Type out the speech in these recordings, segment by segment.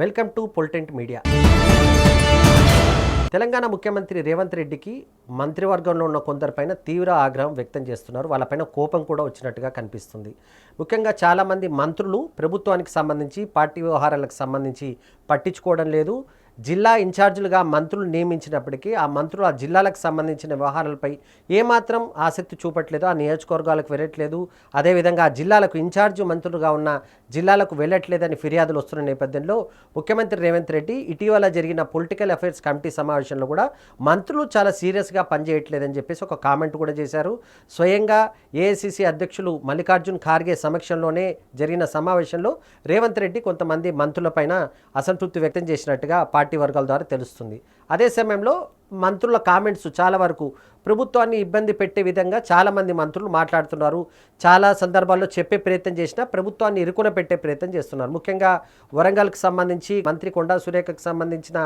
Welcome to పొలిటెంట్ media. Telangana ముఖ్యమంత్రి రేవంత్ రెడ్డికి మంత్రివర్గంలో ఉన్న కొందరిపైన తీవ్ర ఆగ్రహం వ్యక్తం చేస్తున్నారు. వాళ్ళపైన కోపం కూడా వచ్చినట్టుగా కనిపిస్తుంది. ముఖ్యంగా చాలామంది మంత్రులు ప్రభుత్వానికి సంబంధించి పార్టీ వ్యవహారాలకు సంబంధించి పట్టించుకోవడం లేదు. జిల్లా ఇన్ఛార్జీలుగా మంత్రులు నియమించినప్పటికీ ఆ మంత్రులు ఆ జిల్లాలకు సంబంధించిన వ్యవహారాలపై ఏమాత్రం ఆసక్తి చూపట్లేదు ఆ నియోజకవర్గాలకు వెళ్ళట్లేదు. అదేవిధంగా ఆ జిల్లాలకు ఇన్ఛార్జ్ మంత్రులుగా ఉన్న జిల్లాలకు వెళ్ళట్లేదని ఫిర్యాదులు వస్తున్న నేపథ్యంలో ముఖ్యమంత్రి రేవంత్ రెడ్డి ఇటీవల జరిగిన పొలిటికల్ అఫైర్స్ కమిటీ సమావేశంలో కూడా మంత్రులు చాలా సీరియస్గా పనిచేయట్లేదని చెప్పేసి ఒక కామెంట్ కూడా చేశారు. స్వయంగా ఏఐసిసి అధ్యక్షులు మల్లికార్జున్ ఖార్గే సమక్షంలోనే జరిగిన సమావేశంలో రేవంత్ రెడ్డి కొంతమంది మంత్రులపైన అసంతృప్తి వ్యక్తం చేసినట్టుగా పార్టీ వర్గాల ద్వారా తెలుస్తుంది. అదే సమయంలో మంత్రుల కామెంట్స్ చాలా వరకు ప్రభుత్వాన్ని ఇబ్బంది పెట్టే విధంగా చాలామంది మంత్రులు మాట్లాడుతున్నారు. చాలా సందర్భాల్లో చెప్పే ప్రయత్నం చేసినా ప్రభుత్వాన్ని ఇరుకున పెట్టే ప్రయత్నం చేస్తున్నారు. ముఖ్యంగా వరంగల్కి సంబంధించి మంత్రి కొండా సురేఖకు సంబంధించిన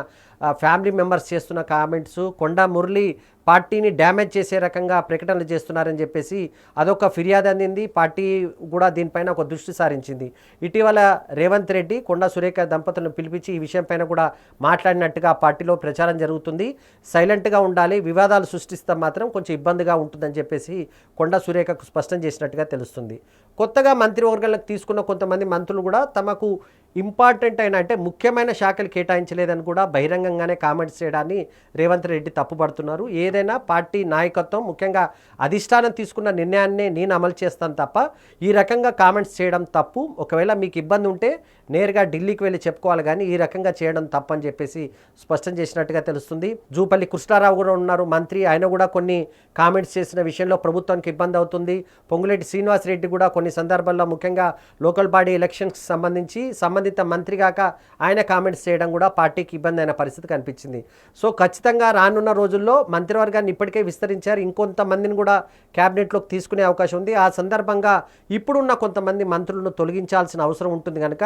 ఫ్యామిలీ మెంబర్స్ చేస్తున్న కామెంట్స్ కొండా మురళి పార్టీని డ్యామేజ్ చేసే రకంగా ప్రకటనలు చేస్తున్నారని చెప్పేసి అదొక ఫిర్యాదు అందింది. పార్టీ కూడా దీనిపైన ఒక దృష్టి సారించింది. ఇటీవల రేవంత్ రెడ్డి కొండా సురేఖ దంపతులను పిలిపించి ఈ విషయంపైన కూడా మాట్లాడినట్టుగా పార్టీలో ప్రచారం జరుగుతుంది. సైలెంట్గా ఉండాలి వివాదాలు సృష్టిస్తే మాత్రం కొంచెం ఇబ్బందిగా ఉంటుందని చెప్పేసి కొండా సురేఖకు స్పష్టం చేసినట్టుగా తెలుస్తుంది. కొత్తగా మంత్రివర్గాలకు తీసుకున్న కొంతమంది మంత్రులు కూడా తమకు ఇంపార్టెంట్ అయిన అంటే ముఖ్యమైన శాఖలు కేటాయించలేదని కూడా బహిరంగంగానే కామెంట్స్ చేయడాన్ని రేవంత్ రెడ్డి తప్పుపడుతున్నారు. ఏదైనా పార్టీ నాయకత్వం ముఖ్యంగా అధిష్టానం తీసుకున్న నిర్ణయాన్ని నేను అమలు చేస్తాను తప్ప ఈ రకంగా కామెంట్స్ చేయడం తప్పు. ఒకవేళ మీకు ఇబ్బంది ఉంటే నేరుగా ఢిల్లీకి వెళ్ళి చెప్పుకోవాలి కానీ ఈ రకంగా చేయడం తప్పని చెప్పేసి స్పష్టం చేసినట్టుగా తెలుస్తుంది. జూపల్లి కృష్ణారావు కూడా ఉన్నారు. మంత్రి ఆయన కూడా కొన్ని కామెంట్స్ చేసిన విషయంలో ప్రభుత్వానికి ఇబ్బంది అవుతుంది. పొంగులేటి శ్రీనివాసరెడ్డి కూడా కొన్ని సందర్భాల్లో ముఖ్యంగా లోకల్ బాడీ ఎలక్షన్స్కి సంబంధించి సంబంధిత మంత్రి కాక ఆయన కామెంట్స్ చేయడం కూడా పార్టీకి ఇబ్బంది అయిన పరిస్థితి కనిపించింది. సో ఖచ్చితంగా రానున్న రోజుల్లో మంత్రివర్గాన్ని ఇప్పటికే విస్తరించారు. ఇంకొంతమందిని కూడా క్యాబినెట్లోకి తీసుకునే అవకాశం ఉంది. ఆ సందర్భంగా ఇప్పుడున్న కొంతమంది మంత్రులను తొలగించాల్సిన అవసరం ఉంటుంది కనుక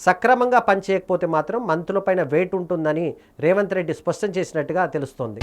సక్రమంగా పనిచేయకపోతే మాత్రం మంత్రులపైన వెయిట్ ఉంటుందని రేవంత్ రెడ్డి స్పష్టం చేసినట్టుగా తెలుస్తోంది.